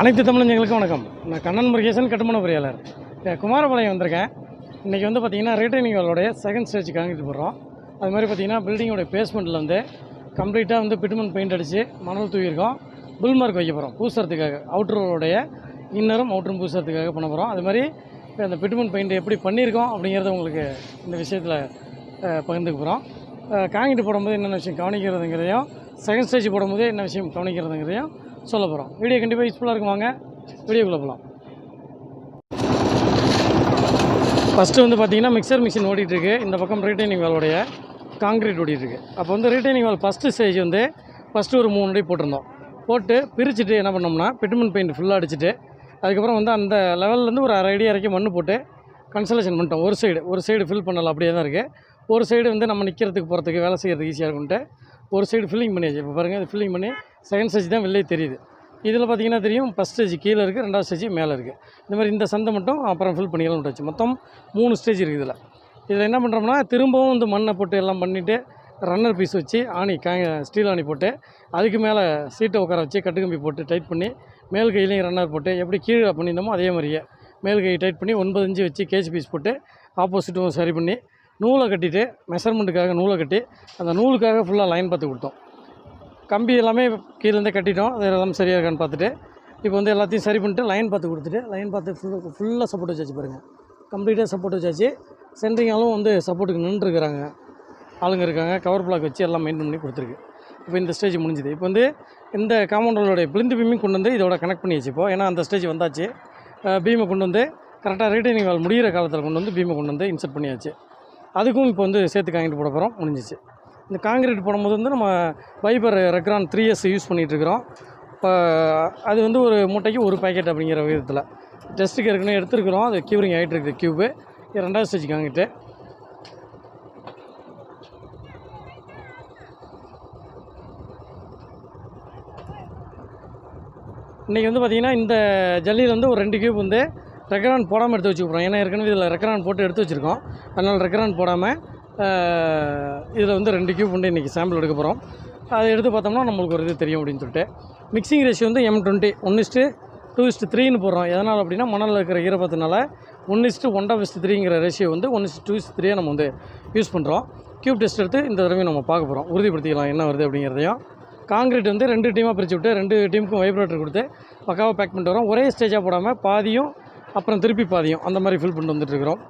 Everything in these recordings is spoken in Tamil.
அனைத்து தமிழஞ்சங்களுக்கும் வணக்கம். நான் கண்ணன் முருகேசன் கட்டுமான பொறியாளர். குமாரபாளையம் வந்திருக்கேன். இன்றைக்கி வந்து பார்த்திங்கன்னா ரிட்டைனிங் வேலோடைய செகண்ட் ஸ்டேஜ் காங்கிட்டு போடுறோம். அது மாதிரி பார்த்திங்கன்னா பில்டிங்கோட பேஸ்மெண்ட்டில் வந்து கம்ப்ளீட்டாக வந்து பிட்டுமன் பெயிண்ட் அடித்து மணல் தூக்கியிருக்கோம் புல் மார்க் வைக்க போகிறோம் பூசுறதுக்காக அவுட்டரோடைய இன்னரும் அவுட்டரும் பூசுறதுக்காக பண்ண போகிறோம் அது மாதிரி அந்த பிட்டுமன் பெயிண்ட் எப்படி பண்ணியிருக்கோம் அப்படிங்கிறத உங்களுக்கு இந்த விஷயத்தில் பகிர்ந்துக்க போகிறோம் காங்கிட்டு போடும்போது என்னென்ன விஷயம் கவனிக்கிறதுங்கிறதையும் செகண்ட் ஸ்டேஜ் போடும்போது என்ன விஷயம் கவனிக்கிறதுங்கிறதையும் சொல்ல போகிறோம் வீடியோ கண்டிப்பாக யூஸ்ஃபுல்லாக இருக்கும். வாங்க வீடியோக்குள்ளே போகலாம் ஃபஸ்ட்டு வந்து பார்த்தீங்கன்னா மிக்சர் மிஷின் ஓடிட்டுருக்கு. இந்த பக்கம் ரீட்டைனிங் வேலோடைய காங்கிரீட் ஓடிட்டுருக்கு. அப்போ வந்து ரீட்டைனிங் வேல் ஃபஸ்ட்டு ஸ்டேஜ் வந்து ஃபஸ்ட்டு ஒரு மூணு அடி போட்டிருந்தோம். போட்டு பிரிச்சுட்டு என்ன பண்ணோம்னா பெட்டுமன் பெயிண்ட் ஃபுல்லாக அடிச்சுட்டு அதுக்கப்புறம் வந்து அந்த லெவல்லேருந்து ஒரு அரை அடி வரைக்கும் மண் போட்டு கன்சலேஷன் பண்ணிட்டோம். ஒரு சைடு ஒரு சைடு ஃபில் பண்ணலாம் அப்படியே தான் இருக்குது ஒரு சைடு வந்து நம்ம நிற்கிறதுக்கு போகிறதுக்கு வேலை செய்கிறதுக்கு ஈஸியாக இருக்கும்ட்டு ஒரு சைடு ஃபில்லிங் பண்ணியாச்சு இப்போ பாருங்கள் இது ஃபில்லிங் பண்ணி செகண்ட் ஸ்டேஜ் தான் வெளியே தெரியுது. இதில் பார்த்தீங்கன்னா தெரியும் ஃபஸ்ட் ஸ்டேஜ் கீழே இருக்குது ரெண்டாவது ஸ்டேஜ் மேலே இருக்குது இந்த மாதிரி இந்த சந்தை மட்டும் அப்புறம் ஃபில் பண்ணிக்கலாம் விட்டாச்சு மொத்தம் மூணு ஸ்டேஜ் இருக்குது இதில். இதில் என்ன பண்ணுறோம்னா திரும்பவும் இந்த மண்ணை போட்டு எல்லாம் பண்ணிவிட்டு ரன்னர் பீஸ் வச்சு ஆணி கா ஸ்டீல் ஆணி போட்டு அதுக்கு மேலே சீட்டை உட்கார வச்சு கட்டுக்கம்பி போட்டு டைட் பண்ணி மேல் கையிலையும் ரன்னர் போட்டு எப்படி கீழே பண்ணியிருந்தோமோ அதே மாதிரியே மேல் கை டைட் பண்ணி ஒன்பது இன்ச்சு வச்சு கேஜ் பீஸ் போட்டு ஆப்போசிட்டும் சரி பண்ணி நூலை கட்டிட்டு மெஷர்மெண்ட்டுக்காக நூலை கட்டி அந்த நூலுக்காக ஃபுல்லாக லைன் பார்த்து கொடுத்தோம். கம்பி எல்லாமே கீழேருந்தே கட்டிட்டோம். அது எல்லாமே சரியாக இருக்கான்னு பார்த்துட்டு இப்போ வந்து எல்லாத்தையும் சரி பண்ணிட்டு லைன் பார்த்து கொடுத்துட்டு லைன் பார்த்து ஃபுல்லாக ஃபுல்லாக சப்போர்ட் வச்சாச்சு பாருங்கள் கம்ப்ளீட்டாக சப்போர்ட் வச்சாச்சு. சென்ட்ரிங்காலும் வந்து சப்போர்ட்டுக்கு நின்றுருக்குறாங்க. ஆளுங்க இருக்காங்க. கவர் பிளாக் வச்சு எல்லாம் மெயின்டைன் பண்ணி கொடுத்துருக்கு. இப்போ இந்த ஸ்டேஜ் முடிஞ்சுது. இப்போ வந்து இந்த காம்பவுண்டோடைய பிளிந்து பீமையும் கொண்டு வந்து இதோட கனெக்ட் பண்ணி வச்சுப்போம் ஏன்னா அந்த ஸ்டேஜ் வந்தாச்சு. பீமை கொண்டு வந்து கரெக்டாக ரீட்டைனிங் வால் முடிகிற காலத்தில் கொண்டு வந்து பீமை கொண்டு வந்து இன்சர்ட் பண்ணியாச்சு. அதுக்கும் இப்போ வந்து சேர்த்து காங்கிட்டு போட போகிறோம் முடிஞ்சிச்சு. இந்த காங்கிரீட் போடும்போது வந்து நம்ம fibre Recron three years use பண்ணிகிட்ருக்குறோம் இப்போ அது வந்து ஒரு மூட்டைக்கு ஒரு பேக்கெட் அப்படிங்கிற விதத்தில். டெஸ்ட்டுக்கு ஏற்கனவே எடுத்துருக்குறோம். அது க்யூரிங் ஆகிட்டு இருக்குது க்யூபு இது ரெண்டாவது ஸ்டேஜ் காங்கிட்டு இன்றைக்கி வந்து பார்த்திங்கன்னா இந்த ஜல்லியில் வந்து ஒரு ரெண்டு கியூப் வந்து ரெக்கரான் போடாமல் எடுத்து வச்சுக்கிறோம் ஏன்னா ஏற்கனவே இதில் ரெக்கரான் போட்டு எடுத்து வச்சுருக்கோம். அதனால் ரெக்கரான் போடாமல் இதில் வந்து ரெண்டு கியூப் உண்டு இன்றைக்கி சாம்பிள் எடுக்க போகிறோம் அதை எடுத்து பார்த்தோம்னா நம்மளுக்கு ஒரு இது தெரியும் அப்படின்னு சொல்லிட்டு. மிக்சிங் ரேஷியோ வந்து M twenty one is to two is to த்ரீன்னு போடுறோம். எதனால் அப்படின்னா மணலில் இருக்கிற ஈரப்பத்தினால one is to one half is to த்ரீங்கிற ratio வந்து one is to two is to த்ரீயை நம்ம வந்து யூஸ் பண்ணுறோம் கியூப் டெஸ்ட் எடுத்து இந்த தடவை நம்ம பார்க்க போகிறோம் உறுதிப்படுத்திக்கலாம் என்ன வருது அப்படிங்கிறதையும். காங்கிரீட் வந்து ரெண்டு டீமாக பிரித்து விட்டு ரெண்டு டீமுக்கும் வைப்ரேட்டர் கொடுத்து பக்காவாக பேக் பண்ணிட்டு வரோம். ஒரே ஸ்டேஜாக போடாமல் பாதியும் அப்புறம் திருப்பி பாதியும். அந்த மாதிரி ஃபில் பண்ணிட்டு வந்துட்டுருக்குறோம்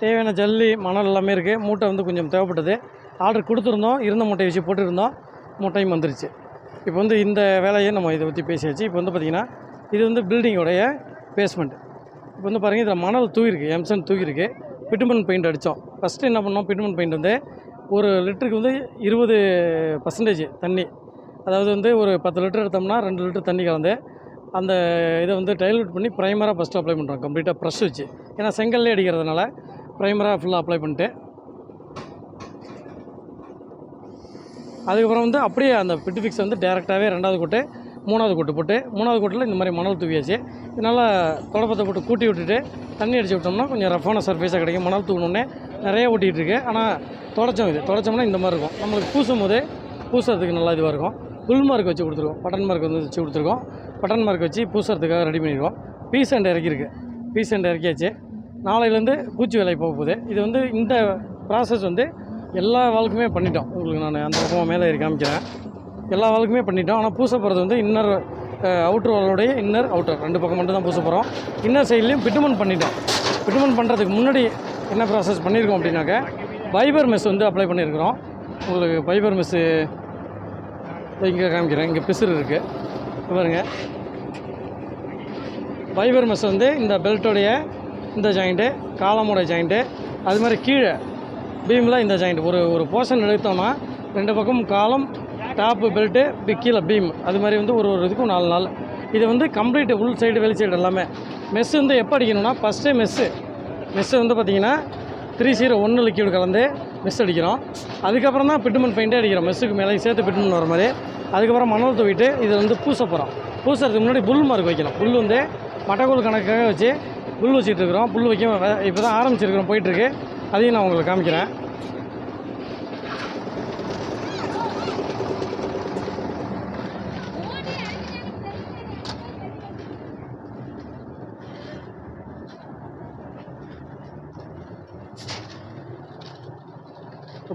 தேவையான ஜல்லி மணல் எல்லாமே இருக்குது மூட்டை வந்து கொஞ்சம் தேவைப்பட்டது. ஆர்டர் கொடுத்துருந்தோம். இருந்த மூட்டையை வச்சு போட்டுருந்தோம். மூட்டையும் வந்துருச்சு. இப்போ வந்து இந்த வேலையை நம்ம இதை பற்றி பேசியாச்சு. இப்போ வந்து பார்த்திங்கன்னா இது வந்து பில்டிங்கோடைய பேஸ்மெண்ட் இப்போ வந்து பாருங்கள் இதில் மணல் தூக்கிருக்கு எம்சன் தூக்கிருக்கு பிட்டுமன் பெயிண்ட் அடித்தோம் ஃபஸ்ட்டு என்ன பண்ணோம்? பிட்டுமன் பெயிண்ட் வந்து ஒரு லிட்டருக்கு வந்து இருபது பர்சன்டேஜ் தண்ணி. அதாவது வந்து ஒரு பத்து லிட்டர் எடுத்தோம்னா ரெண்டு லிட்டர் தண்ணி கலந்து அந்த இதை வந்து டைல்யூட் பண்ணி ப்ரைமராக ஃபஸ்ட்டு அப்ளை பண்ணுறோம் கம்ப்ளீட்டாக ப்ரெஷ் வச்சு. ஏன்னா செங்கல்லே அடிக்கிறதுனால ப்ரைமராக ஃபுல்லாக அப்ளை பண்ணிட்டு அதுக்கப்புறம் வந்து அப்படியே அந்த பிட்டு ஃபிக்ஸ் வந்து டேரெக்டாகவே ரெண்டாவது கோட்டு மூணாவது கூட்டு போட்டு மூணாவது கூட்டில் இந்த மாதிரி மணல் தூவியாச்சு. இதனால் தொடப்பத்தை போட்டு கூட்டி விட்டுட்டு தண்ணி அடிச்சு விட்டோம்னா கொஞ்சம் ரஃபான சர்ஃபேஸாக கிடைக்கும். மணல் தூவினோடனே நிறைய ஓட்டிகிட்டு இருக்கு. ஆனால் தொடச்சோம் இது. தொடச்சோம்னா இந்த மாதிரி இருக்கும். நம்மளுக்கு பூசும் போது பூசுறதுக்கு நல்லா இதுவாக இருக்கும். புல் மார்க் வச்சு கொடுத்துருக்கோம். பட்டன் மார்க் வந்து வச்சு கொடுத்துருக்கோம். பட்டன் மார்க் வச்சு பூசுறதுக்காக ரெடி பண்ணிடுவோம் பீஸ் அண்ட் இறக்கியிருக்கு பீஸ் அண்ட் இறக்கியாச்சு. நாளையிலேருந்து பூச்சி வேலை போக போகுது. இது வந்து இந்த ப்ராசஸ் வந்து எல்லா வாழ்க்குமே பண்ணிட்டோம். உங்களுக்கு நான் அந்த பக்கமாக மேலே ஏறி காமிக்கிறேன். எல்லா வாழ்க்குமே பண்ணிட்டோம். ஆனால் பூச போகிறது வந்து இன்னர் அவுட்ரு வாலோடைய இன்னர் அவுட்டர் ரெண்டு பக்கம் மட்டும் தான் பூச போகிறோம் இன்னர் சைட்லேயும் பிட்டுமன் பண்ணிட்டோம். பிட்டுமன் பண்ணுறதுக்கு முன்னாடி என்ன ப்ராசஸ் பண்ணியிருக்கோம் அப்படின்னாக்க ஃபைபர் மெஸ் வந்து அப்ளை பண்ணியிருக்கிறோம் உங்களுக்கு ஃபைபர் மெஸ்ஸு இங்கே காமிக்கிறேன். இங்கே பிசுறு இருக்குது பாருங்கள் ஃபைபர் மெஸ் வந்து இந்த பெல்ட்டோடைய இந்த ஜாயிண்ட்டு காலமுடைய ஜாயிண்ட்டு அது மாதிரி கீழே பீமில் இந்த ஜாயிண்ட் ஒரு ஒரு போர்ஷன் எடுத்தோம்னா ரெண்டு பக்கம் காலம் டாப்பு பெல்ட்டு பி கீழே பீம் அது மாதிரி வந்து ஒரு ஒரு இதுக்கும் நாலு நாள். இது வந்து கம்ப்ளீட் உள் சைடு வெளி சைடு எல்லாமே. மெஸ்ஸு வந்து எப்போ அடிக்கணும்னா ஃபஸ்ட்டே மெஸ்ஸு மெஸ்ஸு வந்து பார்த்திங்கன்னா த்ரீ ஜீரோ ஒன்று லிக்யூடு கலந்து மெஸ் அடிக்கிறோம். அதுக்கப்புறம் தான் பிட்டுமன் பெயிண்டே அடிக்கிறோம். மெஸ்ஸுக்கு மேலே சேர்த்து பிட்டுமன் வர மாதிரி. அதுக்கப்புறம் மணல் தூவிட்டு இது வந்து பூச போகிறோம் பூசுறதுக்கு முன்னாடி புல் மார்க் வைக்கணும். புல் வந்து மட்டக்கோல் கணக்காக வச்சு புல் வச்சுட்டு இருக்கிறோம். புல் வைக்க இப்போ தான் ஆரம்பிச்சிருக்கிறோம் போயிட்டுருக்கு. அதையும் நான் உங்களுக்கு காமிக்கிறேன்.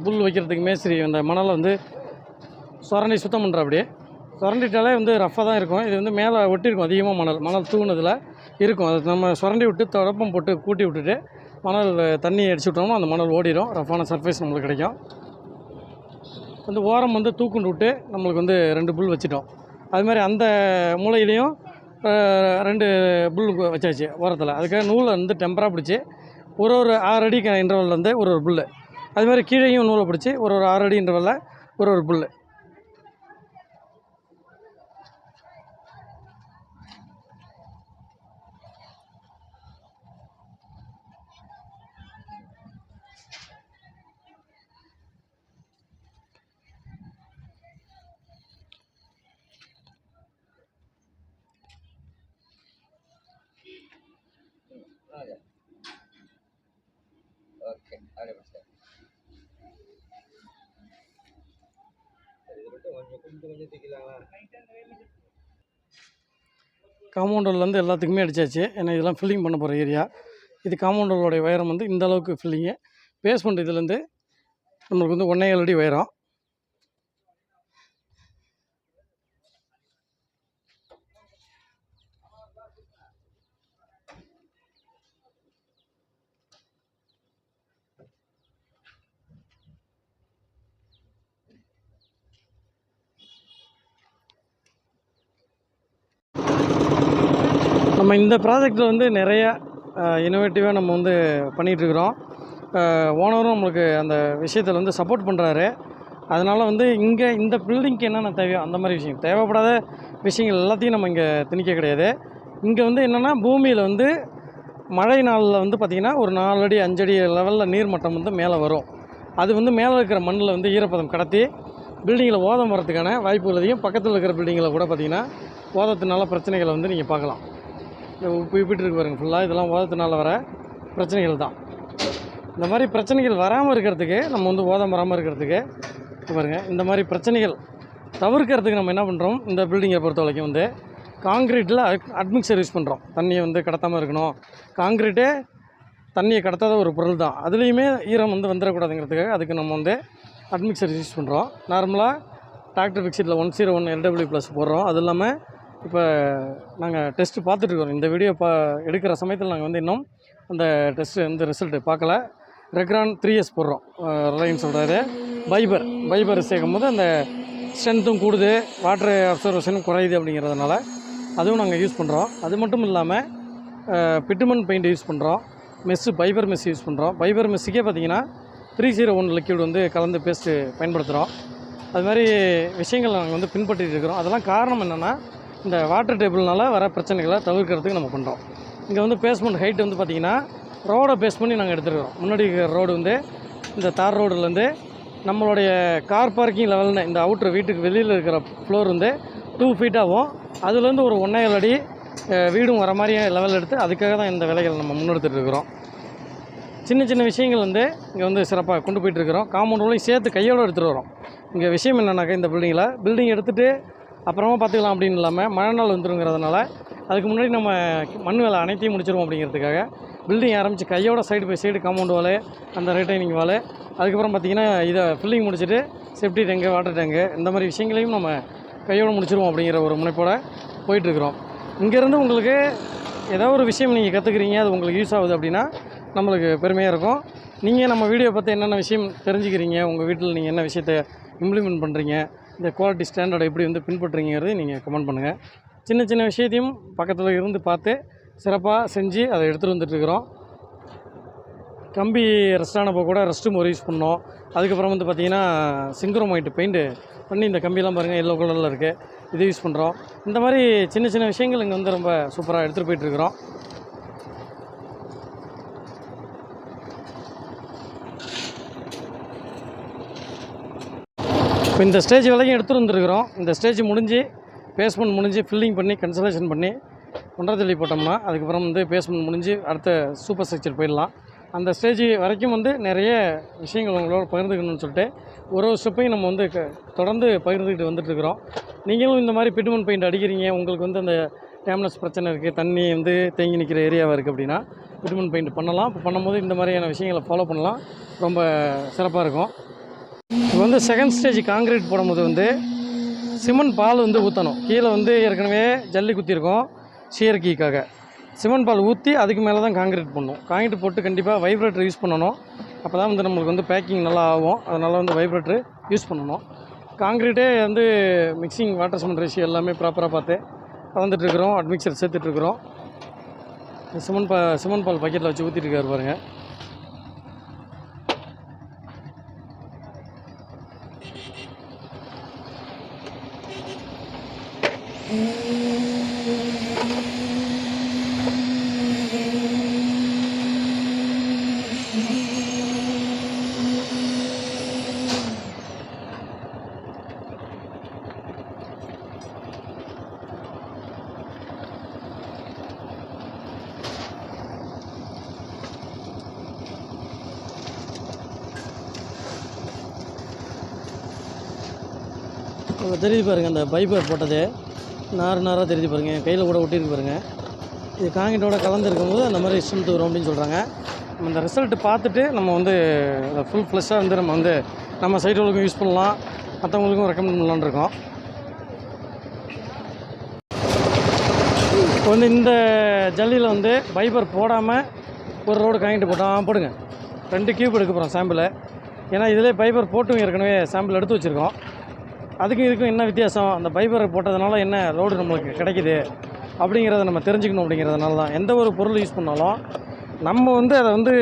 புல் வைக்கிறதுக்கு மேஸ்திரி அந்த மணலை வந்து சுரண்டி சுத்தம் பண்ணுற அப்படியே. சுரண்டிட்டாலே வந்து ரஃப்பாக தான் இருக்கும். இது வந்து மேலே ஒட்டியிருக்கும் அதிகமாக மணல். மணல் தூணுதில் இருக்கும். அது நம்ம சுரண்டி விட்டு தொடப்பம் போட்டு கூட்டி விட்டுட்டு மணல் தண்ணி அடிச்சு விட்டோம்னா அந்த மணல் ஓடிடும் ரஃப்பான சர்ஃபேஸ் நம்மளுக்கு கிடைக்கும். வந்து ஓரம் வந்து தூக்குண்டு விட்டு நம்மளுக்கு வந்து ரெண்டு புல் வச்சிட்டோம். அதுமாதிரி அந்த மூலையிலையும் ரெண்டு புல் வச்சாச்சு ஓரத்தில். அதுக்காக நூலை வந்து டெம்பராக பிடிச்சி ஒரு ஒரு ஆறு அடி இன்டர்வல் வந்து ஒரு ஒரு புல் அதுமாதிரி கீழேயும் நூலை பிடிச்சி ஒரு ஒரு ஆறு அடி இன்டர்வலில் ஒரு ஒரு புல் கொஞ்சம் கொஞ்சம் கொஞ்சம் தூக்கலாங்களா காம்பவுண்டர்லேருந்து எல்லாத்துக்குமே அடிச்சாச்சு. ஏன்னா இதெல்லாம் ஃபில்லிங் பண்ண போகிற ஏரியா இது காம்பவுண்டரோடைய உயரம் வந்து இந்த அளவுக்கு ஃபில்லிங்கு பேஸ்மெண்ட் இதுலேருந்து நம்மளுக்கு வந்து ஒன்றே ஏழு அடி உயரம். நம்ம இந்த ப்ராஜெக்டில் வந்து நிறைய இனோவேட்டிவாக நம்ம வந்து பண்ணிகிட்ருக்குறோம் ஓனரும் நம்மளுக்கு அந்த விஷயத்தில் வந்து சப்போர்ட் பண்ணுறாரு அதனால் வந்து இங்கே இந்த பில்டிங்க்கு என்னென்ன தேவையோ அந்த மாதிரி விஷயம். தேவைப்படாத விஷயங்கள் எல்லாத்தையும் நம்ம இங்கே திணிக்க கிடையாது. இங்கே வந்து என்னென்னா பூமியில் வந்து மழை நாளில் வந்து பார்த்திங்கன்னா ஒரு நாலு அடி அஞ்சடி லெவலில் நீர் மட்டம் வந்து மேலே வரும். அது வந்து மேலே இருக்கிற மண்ணில் வந்து ஈரப்பதம் கடத்தி பில்டிங்கில் ஓதம் வரதுக்கான வாய்ப்புகள் உள்ளதையும் பக்கத்தில் இருக்கிற பில்டிங்கில் கூட பார்த்திங்கன்னா ஓதத்தினால பிரச்சனைகளை வந்து நீங்கள் பார்க்கலாம். போய்கிட்டு இருக்கு பாருங்கள் ஃபுல்லாக இதெல்லாம் ஓதத்தினால வர பிரச்சனைகள் தான். இந்த மாதிரி பிரச்சனைகள் வராமல் இருக்கிறதுக்கு நம்ம வந்து ஓதம் வராமல் இருக்கிறதுக்கு பாருங்கள் பாருங்க இந்த மாதிரி பிரச்சனைகள் தவிர்க்கிறதுக்கு நம்ம என்ன பண்ணுறோம் இந்த பில்டிங்கை பொறுத்த வரைக்கும் வந்து காங்க்ரீட்டில் அட்மிக்சர் யூஸ் பண்ணுறோம் தண்ணியை வந்து கடத்தாமல் இருக்கணும். காங்க்ரீட்டே தண்ணியை கடத்தாத ஒரு பொருள் தான். அதுலேயுமே ஈரம் வந்து வந்துடக்கூடாதுங்கிறதுக்காக அதுக்கு நம்ம வந்து அட்மிக்சர் யூஸ் பண்ணுறோம் நார்மலாக doctor ஃபிக்ஸிட்டில் one zero one LW plus போடுறோம். அது இல்லாமல் இப்போ நாங்கள் டெஸ்ட்டு பார்த்துட்ருக்கோம் இந்த வீடியோ பா எடுக்கிற சமயத்தில் நாங்கள் வந்து இன்னும் அந்த டெஸ்ட்டு வந்து ரிசல்ட்டு பார்க்கல. ரெக்ரான் த்ரீ எஸ் போடுறோம். ரிலையன்ஸ் சொல்கிறாரு பைபர் பைபர் சேர்க்கும் போது அந்த ஸ்ட்ரென்த்தும் கூடுது வாட்டர் அப்சர்வேஷனும் குறையுது அப்படிங்கிறதுனால அதுவும் நாங்கள் யூஸ் பண்ணுறோம் அது மட்டும் இல்லாமல் பிட்டுமன் பெயிண்ட் யூஸ் பண்ணுறோம் மெஸ்ஸு பைபர் மெஸ் யூஸ் பண்ணுறோம் பைபர் மெஸ்ஸுக்கே பார்த்தீங்கன்னா த்ரீ ஜீரோ ஒன் லிக்யூட் வந்து கலந்து பேஸ்ட்டு பயன்படுத்துகிறோம் அது மாதிரி விஷயங்கள் நாங்கள் வந்து பின்பற்றிட்டு இருக்கிறோம். அதெல்லாம் காரணம் என்னென்னா இந்த வாட்டர் டேபிள்னால வர பிரச்சனைகளை தவிர்க்கிறதுக்கு நம்ம பண்ணுறோம் இங்கே வந்து பேஸ்மெண்ட் ஹைட் வந்து பார்த்திங்கன்னா ரோடை பேஸ் பண்ணி நாங்கள் எடுத்துருக்கிறோம். முன்னாடி இருக்கிற ரோடு வந்து இந்த தார் ரோடுலேருந்து நம்மளுடைய கார் பார்க்கிங் லெவலில் இந்த அவுட்ரு வீட்டுக்கு வெளியில் இருக்கிற ஃப்ளோர் வந்து டூ ஃபீட்டாகவும் அதுலேருந்து ஒரு ஒன்றையல் ஏழு அடி வீடும் வர மாதிரியான லெவல் எடுத்து அதுக்காக தான் இந்த வேலைகளை நம்ம முன்னெடுத்துட்டு இருக்கிறோம். சின்ன சின்ன விஷயங்கள் வந்து இங்கே வந்து சிறப்பாக கொண்டு போயிட்டுருக்கிறோம் காம்பவுண்ட் சேர்த்து கையோடு எடுத்துகிட்டு வரோம் இங்கே விஷயம் என்னன்னாக்கா இந்த பில்டிங்கில் பில்டிங் எடுத்துகிட்டு அப்புறமா பார்த்துக்கலாம் அப்படின்னு இல்லாமல் மழை நாள் வந்துருங்கிறதுனால அதுக்கு முன்னாடி நம்ம மண் வேலை அனைத்தையும் முடிச்சிருவோம் அப்படிங்கிறதுக்காக. பில்டிங் ஆரம்பித்து கையோட side by side compound wall அந்த ரிட்டைனிங் வாலு. அதுக்கப்புறம் பார்த்திங்கன்னா இதை ஃபில்லிங் முடிச்சுட்டு சேஃப்டி டேங்கு வாட்டர் டேங்கு இந்த மாதிரி விஷயங்களையும் நம்ம கையோடு முடிச்சிருவோம் அப்படிங்கிற ஒரு முனைப்போடு போயிட்டுருக்குறோம். இங்கேருந்து உங்களுக்கு ஏதோ ஒரு விஷயம் நீங்கள் கற்றுக்குறீங்க அது உங்களுக்கு யூஸ் ஆகுது அப்படின்னா நம்மளுக்கு பெருமையாக இருக்கும். நீங்கள் நம்ம வீடியோ பார்த்து என்னென்ன விஷயம் தெரிஞ்சுக்கிறீங்க உங்கள் வீட்டில் நீங்கள் என்ன விஷயத்தை இம்ப்ளிமெண்ட் பண்ணுறீங்க இந்த குவாலிட்டி ஸ்டாண்டர்டை எப்படி வந்து பின்பற்றுறீங்கிறது நீங்கள் கமெண்ட் பண்ணுங்கள் சின்ன சின்ன விஷயத்தையும் பக்கத்தில் இருந்து பார்த்து சிறப்பாக செஞ்சு அதை எடுத்துகிட்டு வந்துட்டுருக்குறோம் கம்பி ரெஸ்ட் ஆனப்போ கூட ரெஸ்ட் ரூம் ஒரு யூஸ் பண்ணோம். அதுக்கப்புறம் வந்து பார்த்திங்கன்னா சிங்க்ரோமைட்டு பெயிண்ட்டு பண்ணி இந்த கம்பியெல்லாம் பாருங்கள் எல்லோ கலரில் இருக்குது இது யூஸ் பண்ணுறோம் இந்த மாதிரி சின்ன சின்ன விஷயங்கள் இங்கே வந்து ரொம்ப சூப்பராக எடுத்துகிட்டு போயிட்டுருக்குறோம் இப்போ இந்த ஸ்டேஜ் வரைக்கும் எடுத்துகிட்டு வந்துருக்குறோம். இந்த ஸ்டேஜ் முடிஞ்சு பேஸ்மெண்ட் முடிஞ்சு ஃபில்லிங் பண்ணி கன்சலேஷன் பண்ணி ஒன்றரை போட்டோம்னா அதுக்கப்புறம் வந்து பேஸ்மெண்ட் முடிஞ்சு அடுத்த சூப்பர் ஸ்ட்ரக்சர் போயிடலாம். அந்த ஸ்டேஜ் வரைக்கும் வந்து நிறைய விஷயங்கள் உங்களோட பகிர்ந்துக்கணும்னு சொல்லிட்டு ஒரு ஒரு ஸ்டெப்பையும் நம்ம வந்து க- தொடர்ந்து பகிர்ந்துக்கிட்டு வந்துட்டுருக்குறோம் நீங்களும் இந்த மாதிரி பிட்டுமன் பெயிண்ட் அடிக்கிறீங்க உங்களுக்கு வந்து அந்த டேம்லெஸ் பிரச்சனை இருக்குது தண்ணி வந்து தேங்கி நிற்கிற ஏரியாவாக இருக்குது அப்படின்னா பிட்டுமன் பெயிண்ட் பண்ணலாம். இப்போ பண்ணும்போது இந்த மாதிரியான விஷயங்களை ஃபாலோ பண்ணலாம். ரொம்ப சிறப்பாக இருக்கும். இப்போ வந்து செகண்ட் ஸ்டேஜ் காங்கிரீட் போடும்போது வந்து சிமெண்ட் பால் வந்து ஊற்றணும் கீழே வந்து ஏற்கனவே ஜல்லி குத்திருக்கோம் சீரக்கிக்காக சிமெண்ட் பால் ஊற்றி அதுக்கு மேலே தான் காங்கிரீட் பண்ணணும் காங்கிரீட் போட்டு கண்டிப்பாக வைப்ரேட்டர் யூஸ் பண்ணணும். அப்போ தான் வந்து நம்மளுக்கு வந்து பேக்கிங் நல்லா ஆகும். அதனால் வந்து வைப்ரேட்டர் யூஸ் பண்ணணும். காங்கிரீட்டே வந்து மிக்சிங் வாட்டர் சிமெண்ட் ரேஷியோ எல்லாமே ப்ராப்பராக பார்த்து கலந்துட்டுருக்குறோம் அட்மிக்சர் சேர்த்துட்ருக்குறோம் சிமெண்ட் பா சிமெண்ட் பால் பக்கெட்டில் வச்சு ஊற்றிட்டு பாருங்கள் அங்கே தெரியுது பாருங்கள் அந்த பைப்பர் போட்டது. நார் நாராக தெரிஞ்சு பாருங்கள் கையில் கூட ஒட்டியிருக்கு பாருங்கள் இது காங்கிட்டோட கலந்துருக்கும் போது அந்த மாதிரி ஸ்ட்ரென்த் வரும் அப்படின்னு சொல்கிறாங்க நம்ம இந்த ரிசல்ட்டு பார்த்துட்டு நம்ம வந்து ஃபுல் ஃப்ளஷ்ஷாக வந்து நம்ம வந்து நம்ம சைடுகளுக்கும் யூஸ் பண்ணலாம். மற்றவங்களுக்கும் ரெக்கமெண்ட் பண்ணலான்னு இருக்கோம். இப்போ வந்து இந்த ஜல்லியில் வந்து பைபர் போடாமல் ஒரு ரோடு காங்கிட்டு போட்டோம் போடுங்க. ரெண்டு கியூப் எடுக்க போகிறோம் சாம்பிளை ஏன்னா இதிலே பைபர் போட்டும் ஏற்கனவே சாம்பிள் எடுத்து வச்சுருக்கோம். அதுக்கும் இதுக்கும் என்ன வித்தியாசம்? அந்த பைபர் போட்டதுனால என்ன லோடு நம்மளுக்கு கிடைக்குது? அப்படிங்கிறத நம்ம தெரிஞ்சுக்கணும் அப்படிங்கிறதுனால தான். எந்த ஒரு பொருள் யூஸ் பண்ணாலும் நம்ம வந்து அதை வந்து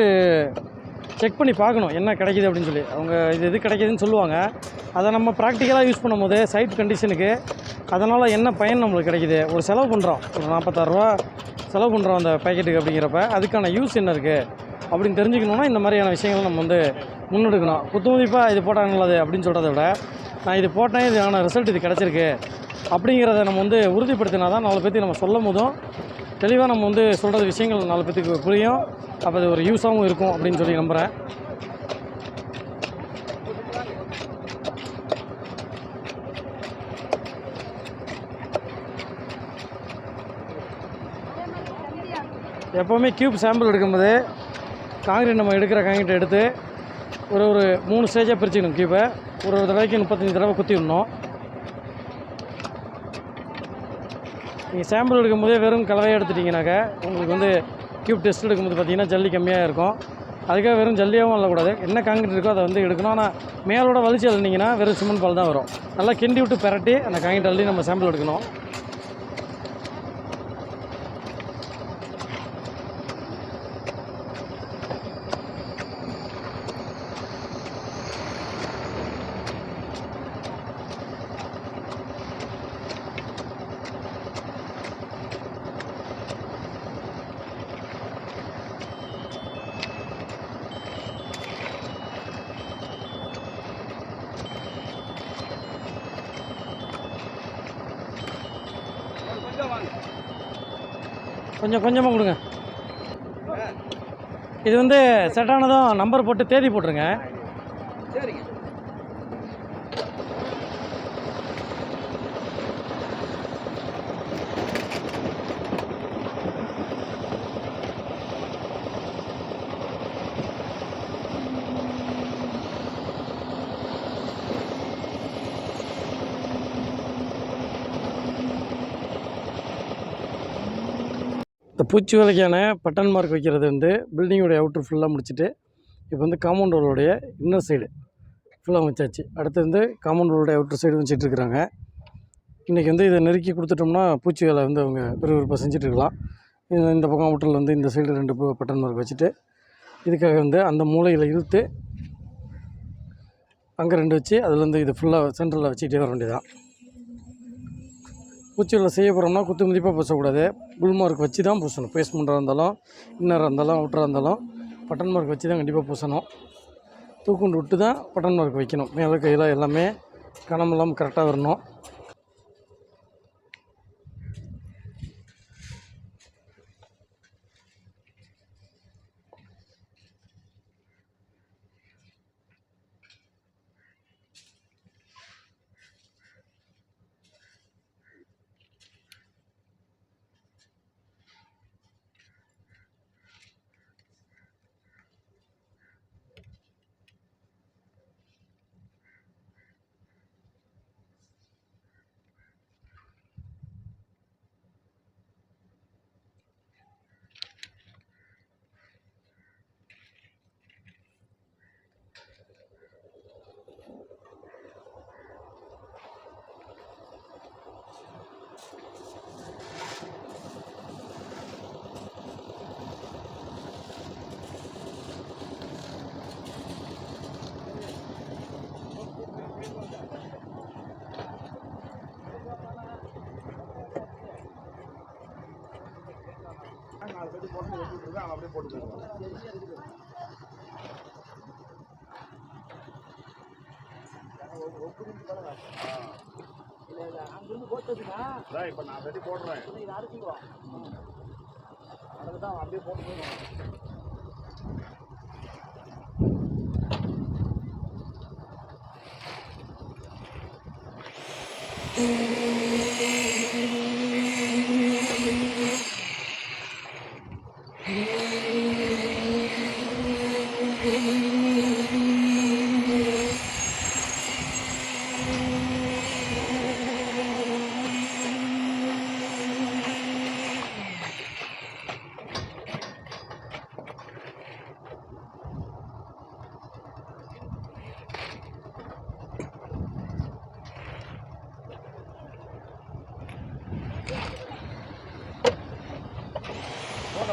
செக் பண்ணி பார்க்கணும். என்ன கிடைக்குது அப்படின்னு சொல்லி. அவங்க இது இது கிடைக்கிதுன்னு சொல்லுவாங்க. அதை நம்ம ப்ராக்டிக்கலாக யூஸ் பண்ணும்போது சைட் கண்டிஷனுக்கு அதனால் என்ன பயன் நம்மளுக்கு கிடைக்குது? ஒரு செலவு பண்ணுறோம் ஒரு நாற்பத்தாறுரூவா செலவு பண்ணுறோம் அந்த பேக்கெட்டுக்கு அப்படிங்கிறப்ப அதுக்கான யூஸ் என்ன இருக்குது அப்படின்னு தெரிஞ்சுக்கணுன்னா இந்த மாதிரியான விஷயங்கள் நம்ம வந்து முன்னெடுக்கணும். குத்துமதிப்பாக இது போட்டால் நல்லது அப்படின்னு சொல்கிறத விட நான் இது போட்டேன் இதுக்கான ரிசல்ட் இது கிடச்சிருக்கு. அப்படிங்கிறத நம்ம வந்து உறுதிப்படுத்தினா தான் நாலு பேர்த்துக்கு நம்ம சொல்லும் போதும் தெளிவாக நம்ம வந்து சொல்கிறது விஷயங்கள் நாலு பேர்த்துக்கு புரியும். அப்போ அது ஒரு யூஸாகவும் இருக்கும் அப்படின்னு சொல்லி நம்புகிறேன் எப்போவுமே கியூப் சாம்பிள் எடுக்கும்போது காங்கிரீட் நம்ம எடுக்கிற காங்கிரீட் எடுத்து ஒரு ஒரு மூணு ஸ்டேஜாக பிரிச்சுக்கணும் கீப்பை ஒரு ஒரு தடவைக்கு முப்பத்தஞ்சு தடவை குத்தி விடணும். நீங்கள் சாம்பிள் எடுக்கும்போதே வெறும் கலவையாக எடுத்துட்டிங்கனாக்கா உங்களுக்கு வந்து கியூப் டெஸ்ட் எடுக்கும்போது பார்த்தீங்கன்னா ஜல்லி கம்மியாக இருக்கும். அதுக்காக வெறும் ஜல்லியாகவும் வரக்கூடாது என்ன காங்கிரீட் இருக்கோ அதை வந்து எடுக்கணும். ஆனால் மேலோட வலிச்சு அழுந்தீங்கன்னா வெறும் சிமெண்ட் பால் தான் வரும். நல்லா கிண்டி விட்டு பிரட்டி அந்த காங்கிரீட் அள்ளி நம்ம சாம்பிள் எடுக்கணும். கொஞ்சம் கொஞ்சமாக கொடுங்க. இது வந்து செட்டானதும் நம்பர் போட்டு தேதி போட்டுருங்க. இந்த பூச்சி வேலைக்கான பட்டன் மார்க் வைக்கிறது வந்து பில்டிங்கோடைய அவுட்ரு ஃபுல்லாக முடிச்சுட்டு இப்போ வந்து காம்பவுண்ட் வாலோடைய இன்னர் சைடு ஃபுல்லாக வச்சாச்சு. அடுத்து வந்து காம்பவுண்ட் வாலோடைய அவுட்ரு சைடு வச்சுட்டு இருக்கிறாங்க. இன்றைக்கி வந்து இதை நெருக்கி கொடுத்துட்டோம்னா பூச்சி வேலை வந்து அவங்க விறுவிறுப்பாக செஞ்சுட்ருக்கலாம் இந்த இந்த பக்கம் அவுட்டரில் வந்து இந்த சைடு ரெண்டு பட்டன் மார்க் வச்சுட்டு இதுக்காக வந்து அந்த மூலையில் இழுத்து அங்கே ரெண்டு வச்சு அதில் வந்து இது ஃபுல்லாக சென்ட்ரலில் வச்சுக்கிட்டே வர வேண்டியதான் பூச்சியில் செய்ய போகிறோம்னா குத்து மதிப்பாக பூசக்கூடாது. புல் மார்க் வச்சு தான் பூசணும் பேஸ்மெண்ட்டாக இருந்தாலும் இன்னராக இருந்தாலும் அவுட்டராக இருந்தாலும் பட்டன் மார்க் வச்சு தான் கண்டிப்பாக பூசணும். தூக்குண்டு விட்டு தான் பட்டன் மார்க் வைக்கணும். மேலே கையில் எல்லாமே கனமெல்லாம் கரெக்டாக வரணும். போட்டு வெட்டி விட்டுருங்க அவங்க அப்படியே போட்டு போயிருவாங்க அங்கிருந்து போட்டதுன்னா இப்போ நான் வெட்டி போடுறேன். இதை அரைச்சிக்குவோம் அதுக்கு தான் அப்படியே போட்டு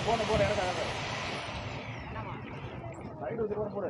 போட போட எனக்கு அழகு சைடு வச்சு கூட